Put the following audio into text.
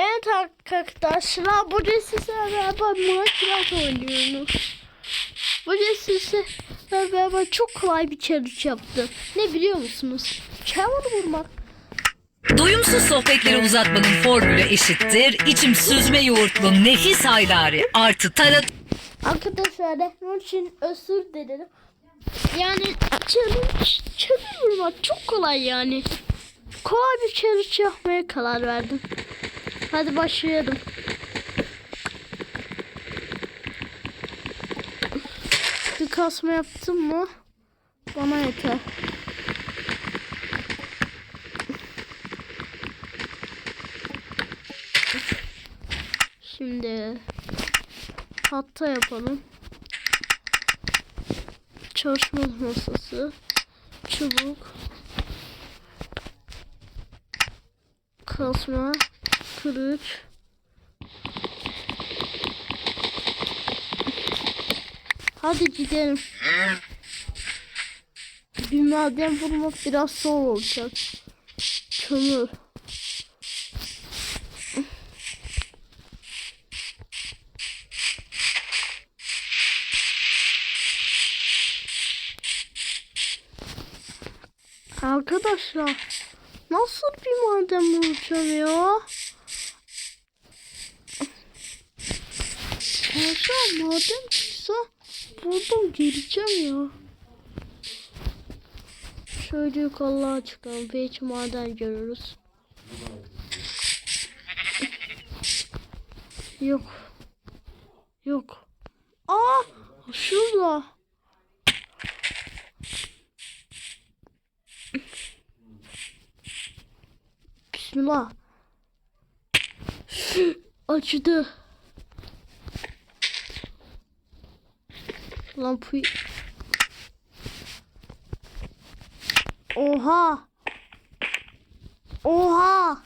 Evet arkadaşlar bu sizlerle beraber Minecraft oynuyoruz. Bu sizlerle beraber çok kolay bir challenge yaptım. Ne biliyor musunuz? Çamur vurmak. Doyumsuz sohbetleri uzatmanın formülü eşittir. İçim süzme yoğurtlu nefis haydari artı tarat Arkadaşlar bunun için özür dilerim. Yani challenge, çamur vurmak çok kolay yani. Kolay bir challenge yapmaya karar verdim. Hadi başlayalım. Bir kasma yaptım mı bana yeter. Şimdi hatta yapalım. Çalışma masası, çubuk, kasma, kılıç. Hadi gidelim. Bir maden bulmak biraz zor olacak. Kömür. Arkadaşlar nasıl bir maden bulacağım ya? Arkadaşlar maden çıksa buradan geleceğim ya. Şöyle yukarıya çıkalım. Belki maden görürüz. Yok. Yok. Aa! Şurada. Bismillah. Acıdı. Lampu. Oha. Oha.